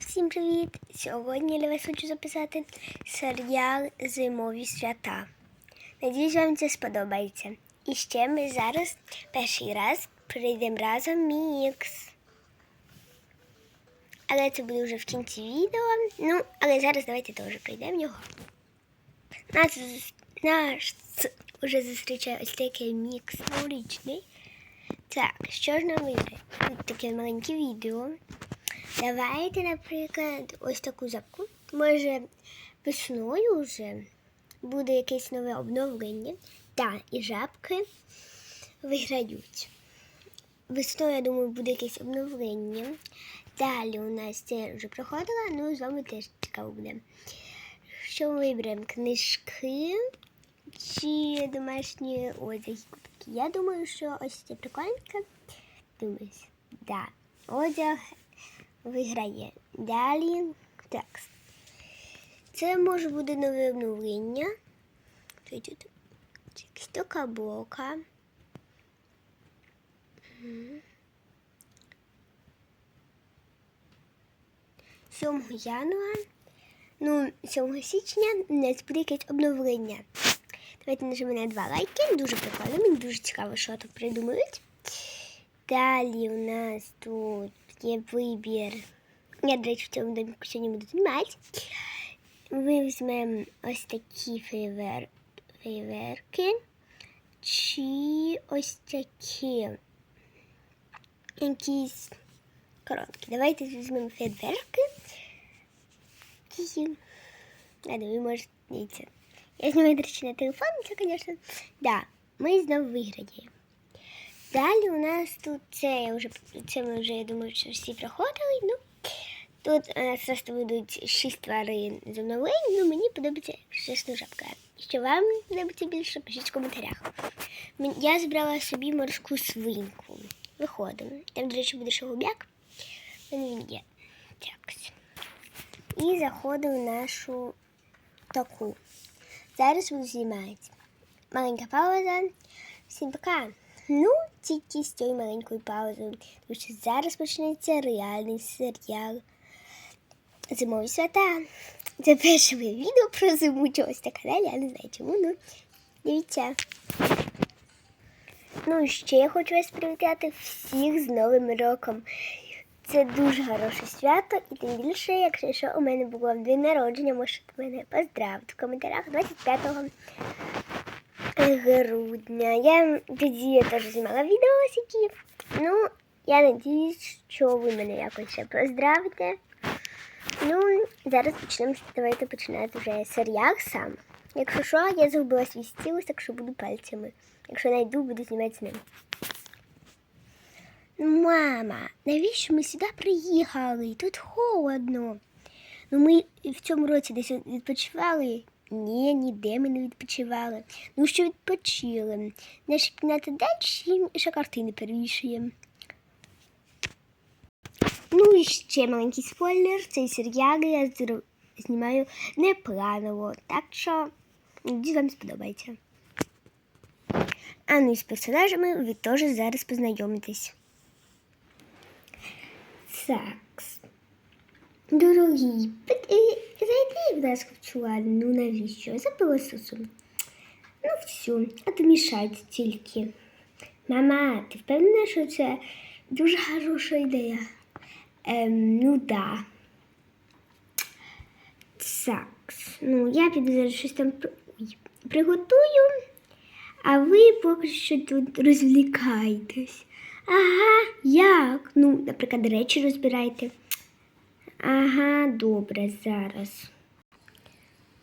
Всім привіт! Сьогодні для вас хочу записати серіал Зимові свята. Надіюсь, вам це сподобається. І ще ми зараз перший раз прийдемо разом мікс. Але це буде вже в кінці відео. Ну, але зараз давайте теж прийдемо його. Нас, нас вже зустрічає ось такий мікс новорічний. Так, що ж нам? Тут таке маленьке відео. Давайте, наприклад, ось таку запку. Може, весною вже буде якесь нове обновлення. Та, і жабки виграють. Весною, я думаю, буде якесь обновлення. Далі у нас це вже проходило, ну з вами теж цікаво буде. Що ми виберемо? Книжки чи домашні кубки? Я думаю, що ось це прикольненько. Думаюсь, да. Одяг виграє. Далі текст. Це може бути нове обновлення. Така блока. 7 января, ну, 7 січня буде якесь обновлення. Давайте нажмемо на два лайки. Дуже прикольно, мені дуже цікаво, що тут придумають. Далі у нас тут є вибір. Я, до речі, в цьому доміку сьогодні буду знімати. Ми візьмемо ось такі фейвер... фейверки. Чи ось такі якісь короткі. Давайте візьмемо фейверки. Ті. Ладно, ви можете. Я знімаю, до речі, на телефон, це, звісно. Да, ми знову виграємо. Далі у нас тут це я вже це ми вже я думаю, що всі проходили. Ну тут у нас просто будуть шість тварин з обновлень. Ну мені подобається чесно жабка. Що вам подобається більше, пишіть в коментарях. Я збрала собі морську свинку. Виходимо. Там, до речі, буде ще губяк. Він є. Так. І заходимо в нашу таку. Зараз буду знімати. Маленька пауза. Всім пока. Ну, тільки з цією маленькою паузою, тому що зараз почнеться реальний серіал Зимові свята. Це перше моє відео про зиму чогось на каналі, я не знаю чому, ну дивіться. Ну і ще я хочу вас привітати всіх з Новим роком. Це дуже хороше свято, і тим більше, якщо що у мене було день народження, можете мене поздравити в коментарях 25 грудня. Я тоді теж знімала відеосики. Ну, я надіюсь, що ви мене якось ще поздравите. Ну, зараз почнемо. Давайте починати вже серіал сам. Якщо що, я загубила свій стілус, так що буду пальцями. Якщо знайду, буду знімати з ним. Мама, навіщо ми сюди приїхали? Тут холодно. Ну ми в цьому році десь відпочивали. Ні, ніде ми не відпочивали. Ну що відпочили. Наша кімната далі і ще картини перевішуємо. Ну і ще маленький спойлер. Цей серіал я знімаю не планово. Так що надіюсь, вам сподобається. А ну і з персонажами ви теж зараз познайомитесь. Сакс. Дорогий, зайди, ласка, в чулан. Ну навіщо? За пилососом. Ну все, а то мішають тільки. Мама, ти впевнена, що це дуже хороша ідея? Ем, ну да. Сакс. Ну, я піду зараз щось там приготую, а ви поки що тут розвлікайтесь. Ага, як? Ну, наприклад, речі розбирайте. Ага, добре, зараз.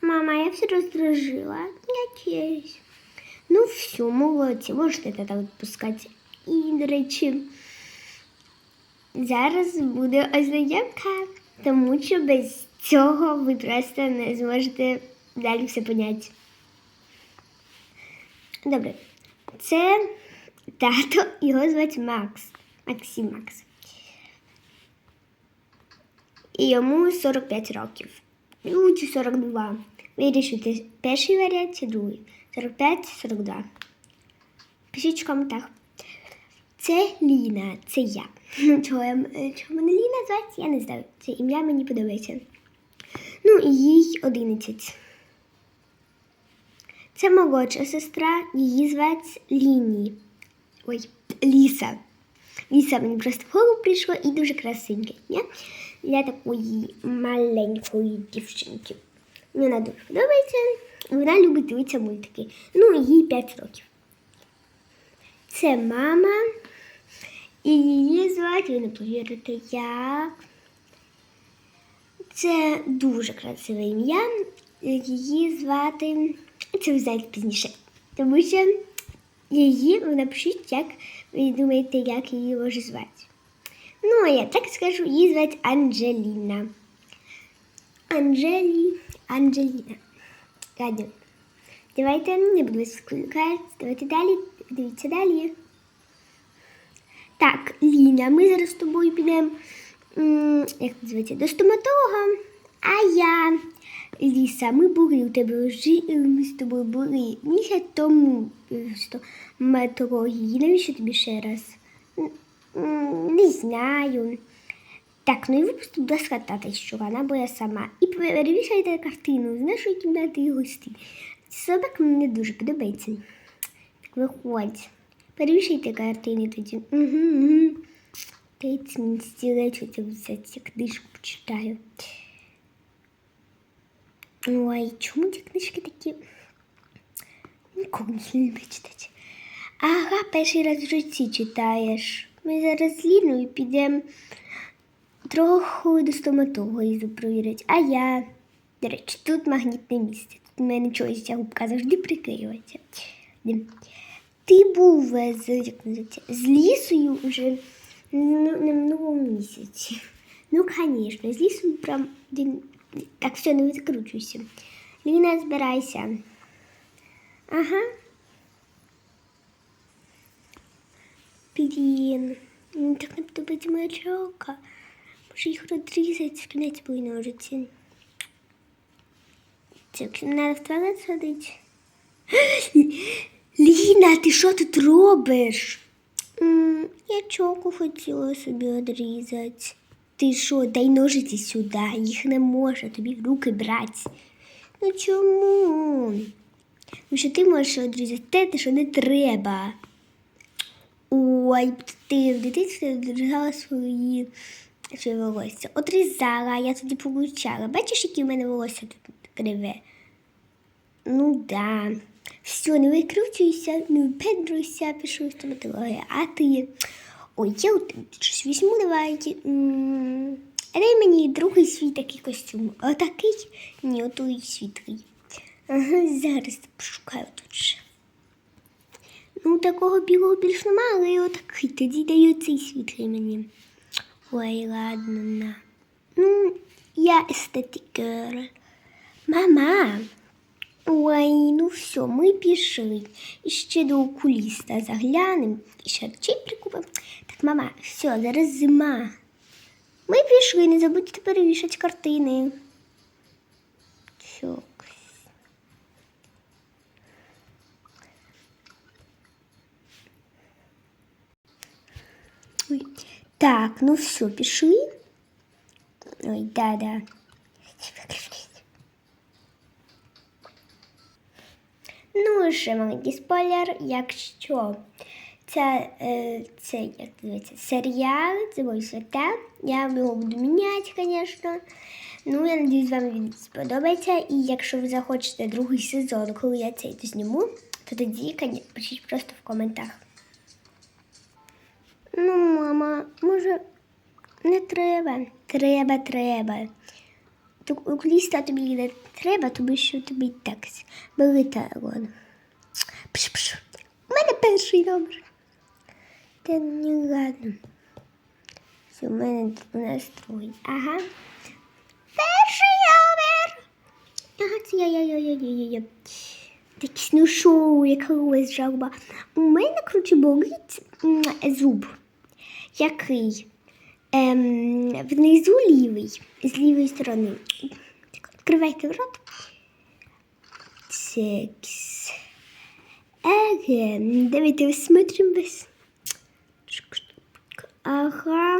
Мама, я все роздражила. Якесь. Ну, все, молодці, можете тоді відпускати. І, до речі, зараз буде ознайомка, тому що без цього ви просто не зможете далі все поняти. Добре, це тато, його звати Макс. Максим Макс. І йому 45 років. Чи 42. Вирішуйте перший варіант чи другий. 45-42. Пишіть в коментарях. Це Ліна, це я. Чого, я, е, мене Ліна звати, я не знаю. Це ім'я мені подобається. Ну, і їй 11. Це молодша сестра, її звати Ліні. Ой, Ліса. Ліса мені просто в голову прийшло і дуже красивеньке. Для такої маленької дівчинки. Мені вона дуже подобається. Вона любить дивитися мультики. Ну, їй 5 років. Це мама. І її звати, ви не повірите, як. Це дуже красиве ім'я. Її звати. Це ви пізніше. Тому що її напишіть, як ви думаєте, як її може звати. Ну, а я так скажу, її звати Анджеліна. Анджелі. Анджеліна. Ладно. Давайте не буду вас відкликати. Давайте далі. Дивіться далі. Так, Ліна, ми зараз з тобою підемо, як називається, до стоматолога. А я, Ліса, ми були у тебе ми з тобою були місяць тому стоматології. Навіщо тобі ще раз? Не знаю. Так, ну і ви просто будь ласка, тата щурана, бо сама. І перевішайте картину з нашої кімнати гості. Собак мені дуже подобається. Так виходь. Перевішайте картини тоді. Угу, угу. Дайте мені стілець оце взяти, книжку почитаю. Ой, чому ці книжки такі? Нікому не читати. Ага, перший раз в житті читаєш. Ми зараз з Ліною підемо трохи до стоматолога її провірити. А я, до речі, тут магнітне місце. Тут у мене чогось ця губка завжди приклеюється. Ти був е, з, як називається, з лісою вже на минулому місяці. Ну, звісно, з лісою прям так все не викручуйся. Ліна, збирайся. Ага. Блін, так не подобається моя чолка. Може їх розрізати в кінець бої ножиці. Це треба в туалет сходити. Ліна, ти що тут робиш? Я чоку хотіла собі одрізати. Ти що, дай ножиці сюди, їх не можна тобі в руки брати. Ну чому? Ну що ти можеш одрізати те, те, що не треба. Ой, ти в дитинстві одрізала свої своє волосся. Одрізала, а я тоді получала. Бачиш, яке в мене волосся тут криве? Ну да. Все, не викручуйся, не пендруйся, пішов стоматологія. А ти. Ой, я у тебе щось візьму, давай. Дай мені другий свій такий костюм. Отакий? Ні, отой світлий. Ага, зараз пошукаю тут ще. Ну, такого білого більш немає, але і отакий. Тоді даю цей світлий мені. Ой, ладно, на. Ну, я естетикер. Мама. Ой, ну все, ми пішли. І ще до окуліста заглянемо і ще речей прикупимо. Так, мама, все, зараз зима. Ми пішли, не забудьте перевішати картини. Все. Ой. Так, ну все, пішли. Ой, да-да. Ну, ще маленький спойлер, якщо це, е, це як називається, серіал, це мої свята, я його буду міняти, звісно. Ну, я надіюсь, вам він сподобається. І якщо ви захочете другий сезон, коли я цей зніму, то тоді пишіть просто в коментах. Ну, мама, може, не треба. Треба, треба. Так окуліста тобі не треба, тому що тобі так бери пш. У мене перший номер. Та не ладно. Все, у мене тут у нас другий. Ага. Перший номер. Ага, це я, я, я, я, я, я, я. Ну шоу, яка у вас жалоба. У мене, коротше, болить зуб. Який? Ем, внизу лівий, з лівої сторони. Так, Відкривайте рот. Секс. Еге, давайте посмотрим вас. Ага,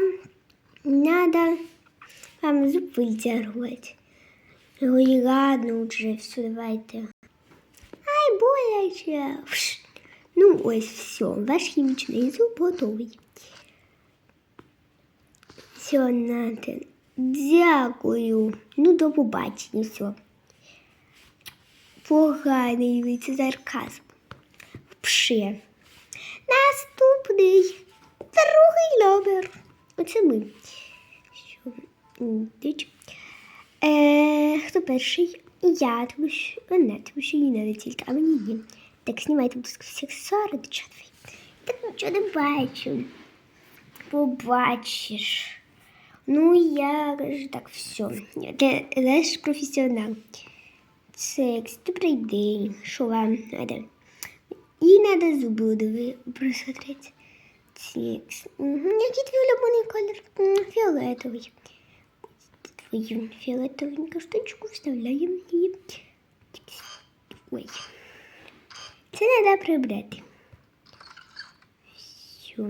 надо вам зуб вытягивать. Ой, ладно уже, все, давайте. Ай, боляче. Ну, ось все, ваш хімічний зуб готовий. Нате. Дякую. Ну, до побачення, все. Поганий це сарказм. Впше. Наступний. Другий номер. Оце ми. Що? Е, хто перший? Я, тому що вона, тому що їй не тільки, а мені ні. Так, знімайте, будь ласка, всі аксесуари, дівчата. Так нічого не бачу. Побачиш. Ну, я кажу так, все. Я теж професіонал. Секс, добрий день. Що вам надо? І надо зуби диви просмотреть. Секс. Угу. Який твій улюблений колір? М, Фіолетовий. Твою фіолетовеньку штучку вставляємо її. Ой. Це треба прибрати. Все.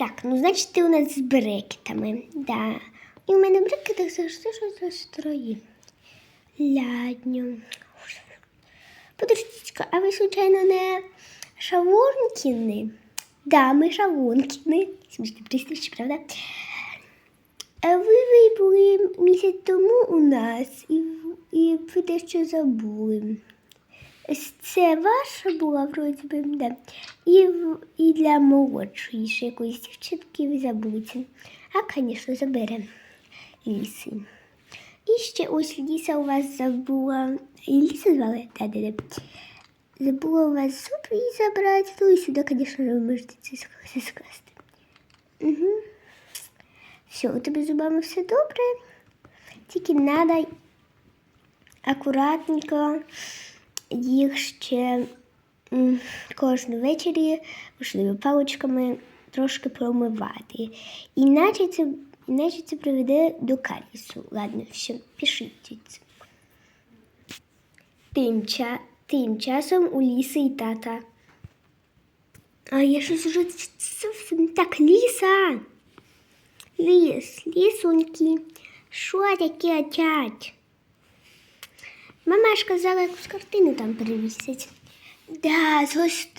Так, ну значить ти у нас з брекетами. Да. І у мене брекети завжди щось застрої. Ладно. Подождіть, а ви, случайно, не Шавонкіни? Да, ми Шавонкіни. Смішні прізвище, правда? А ви, ви були місяць тому у нас і, і ви дещо забули. Це ваша була вроді би, да. І, і для молодшої ще якоїсь дівчинки ви. А, звісно, заберемо ліси. І ще ось Ліса у вас забула. І Ліса звали? Да, да, да. Забула у вас зуб і забрати. Ну і сюди, звісно, ви можете це скласти. Угу. Все, у тебе з зубами все добре. Тільки треба акуратненько їх ще м, кожну ввечері можливо паличками трошки промивати. Іначе це, іначе це приведе до карісу. Ладно, все, пишіть. Тим, ча, тим часом у ліси і тата. А я щось уже зовсім так, ліса. Ліс, лісуньки. Що таке опять? Мама ж якусь картину там перевісить. Да,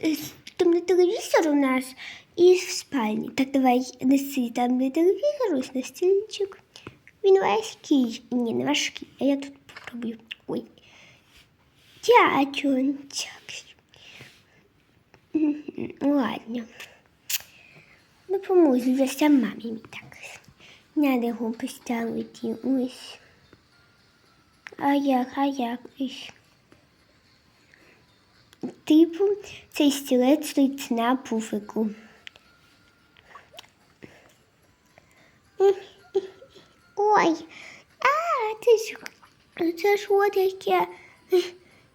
е, там не телевізор у нас і в спальні. Так давай неси там не телевізор, ось на стільчик. Він важкий. Ні, не важкий. А я тут попробую. Ой. Дякую. Дякую. Ладно. Допоможу я сама мамі так. Надо його поставити ось. А як, а як? Типу, цей стілець стоїть на пуфику. Ой, а, це ж, це ж от яке.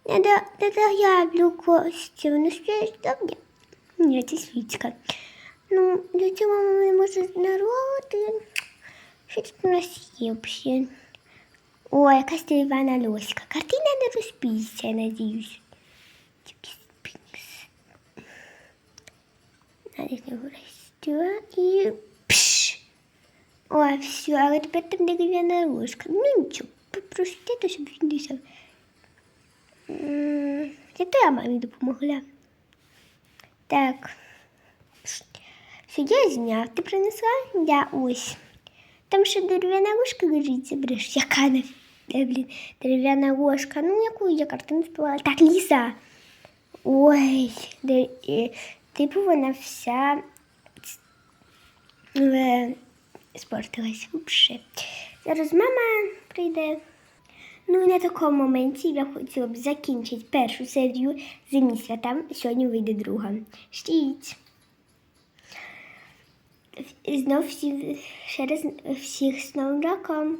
Надо, надо яблуко. Воно стоїть добре? Ні, це свічка. Ну, для цього не може народити. Що тут у нас є взагалі? Ой, якась це Івана Лоська. Картина не розпійся, я надіюсь. Тільки спінкс. Надо з нього ростя і пш. Ой, все, але тепер там дерев'яна ложка. Ну нічого, попросити, то щоб він не взяв. М, Це то я мамі допомогла. Так. Пш. Все, я зняв. Ти принесла? Я ось. Там ще дерев'яна ложка лежить, забереш. Яка не Е, блін, дерев'яна ложка. Ну, яку я картину співала. Так, Ліса. Ой, де, е, типу вона вся е, спортилась взагалі. Зараз мама прийде. Ну і на такому моменті я хотіла б закінчити першу серію зимні свята. Сьогодні вийде друга. Штіть. Знов всі, ще раз всіх з Новим роком.